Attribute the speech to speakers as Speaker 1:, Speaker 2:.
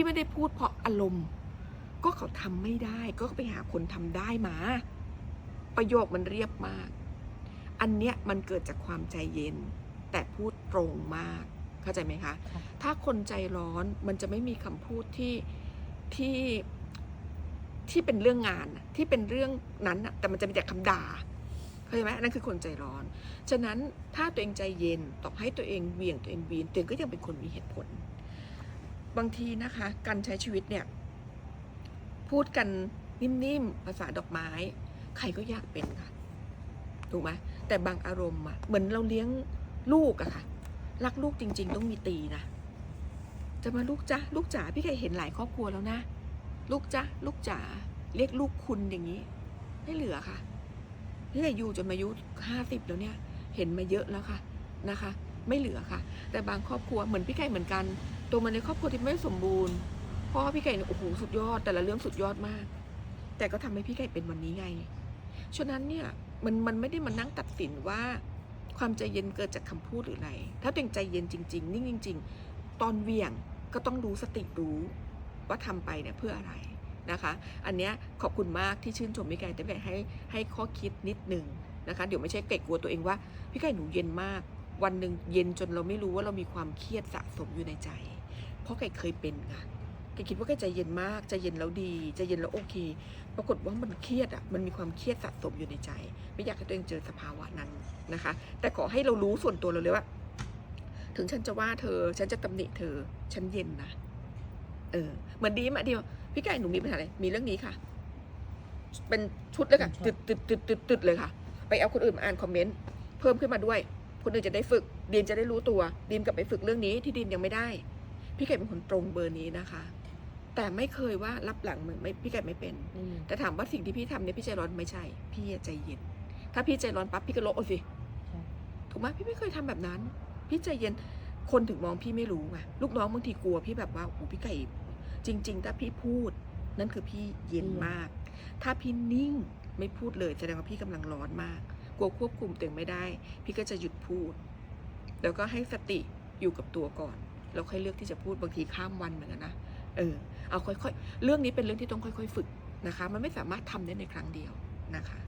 Speaker 1: ที่ไม่ได้พูดเพราะอารมณ์ ก็เขาทำไม่ได้ ก็ไปหาคนทำได้มา ประโยคมันเรียบมาก อันเนี้ยมันเกิดจากความใจเย็น แต่พูดตรงมาก เข้าใจไหมคะ
Speaker 2: ค่ะ
Speaker 1: ถ้าคนใจร้อนมันจะไม่มีคำพูดที่ที่ที่เป็นเรื่องงานน่ะที่เป็นเรื่องนั้นน่ะแต่มันจะมีแต่คำด่าเข้าใจไหมอันนั่นคือคนใจร้อน ฉะนั้นถ้าตัวเองใจเย็นต่อให้ตัวเองเหวี่ยงตัวเองวีนตัวเองก็ยังเป็นคนมีเหตุผล บางทีนะคะ การใช้ชีวิตเนี่ย พูดกันนิ่มๆภาษาดอกไม้ ใครก็อยากเป็นค่ะถูกไหมแต่บางอารมณ์อะเหมือนเราเลี้ยงลูกอะค่ะ รักลูกจริง ๆ ต้องมีตีนะจะมาลูกจ้ะลูกจ๋าพี่เคยเห็นหลายครอบครัวแล้วนะ ลูกจ้ะลูกจ๋าเรียกลูกคุณอย่างนี้ไม่เหลือค่ะพี่เคยอยู่จนมาอายุห้าสิบแล้วเนี่ย เห็นมาเยอะแล้วค่ะนะคะ ไม่เหลือค่ะ แต่บางครอบครัวเหมือนพี่ไก่เหมือนกัน ตัวมันในครอบครัวที่ไม่สมบูรณ์พ่อพี่ไก่เนี่ยโอ้โหสุดยอด แต่ละเรื่องสุดยอดมาก แต่ก็ทำให้พี่ไก่เป็นวันนี้ไงฉะนั้นเนี่ยมันมันไม่ได้มานั่งตัดสินว่าความใจเย็นเกิดจากคำพูดหรืออะไร ถ้าตัวเองใจเย็นจริง ๆ นิ่งจริง ๆ ตอนเวี่ยงก็ต้องรู้สติรู้ว่าทำไปเนี่ยเพื่ออะไรนะคะ อันเนี้ยขอบคุณมากที่ชื่นชมพี่ไก่แต่พี่ไก่ให้ให้ข้อคิดนิดหนึ่งนะคะ เดี๋ยวไม่ใช่ไก่กลัวตัวเองว่าพี่ไก่หนูเย็นมาก วันหนึ่งเย็นจนเราไม่รู้ว่าเรามีความเครียดสะสมอยู่ในใจ เพราะไก่เคยเป็นค่ะไก่คิดว่าไก่ใจเย็นมากใจเย็นแล้วดีใจเย็นแล้วโอเค ปรากฏว่ามันเครียดอะมันมีความเครียดสะสมอยู่ในใจ ไม่อยากให้ตัวเองเจอสภาวะนั้นนะคะ แต่ขอให้เรารู้ส่วนตัวเราเลยว่า ถึงฉันจะว่าเธอ ฉันจะตำหนิเธอ ฉันเย็นนะเออเหมือนดีมอะดีมพี่ไก่หนูมีปัญหาอะไรมีเรื่องนี้ค่ะ เป็นชุดเลยค่ะตึดตึดตึดตึดตึดเลยค่ะ ไปเอาคนอื่นมาอ่านคอมเมนต์เพิ่มขึ้นมาด้วย คนอื่นจะได้ฝึกดีมจะได้รู้ตัวดีมกลับไปฝึกเรื่องนี้ที่ดีมยังไม่ได้ พี่ไก่เป็นคนตรงเบอร์นี้นะคะ แต่ไม่เคยว่ารับหลังเหมือนไม่พี่ไก่ไม่เป็น
Speaker 2: ไม่มี
Speaker 1: แต่ถามว่าสิ่งที่พี่ทำเนี่ยพี่ใจร้อนไม่ใช่ พี่อะใจเย็น ถ้าพี่ใจร้อนปั๊บพี่ก็ลบเอาสิ
Speaker 2: ใช่
Speaker 1: ถูกไหมพี่ไม่เคยทำแบบนั้น พี่ใจเย็นคนถึงมองพี่ไม่รู้ไงลูกน้องบางทีกลัวพี่แบบว่าโอ้พี่ไก่จริง ๆ ถ้าพี่พูด นั่นคือพี่เย็นมาก ถ้าพี่นิ่งไม่พูดเลยแสดงว่าพี่กำลังร้อนมาก กลัวควบคุมตัวเองไม่ได้ พี่ก็จะหยุดพูด แล้วก็ให้สติอยู่กับตัวก่อนแล้วค่อยเลือกที่จะพูดบางทีข้ามวันเหมือนกันนะเออเอาค่อยๆ เรื่องนี้เป็นเรื่องที่ต้องค่อย ๆ ฝึกนะคะ มันไม่สามารถทำได้ในครั้งเดียวนะคะ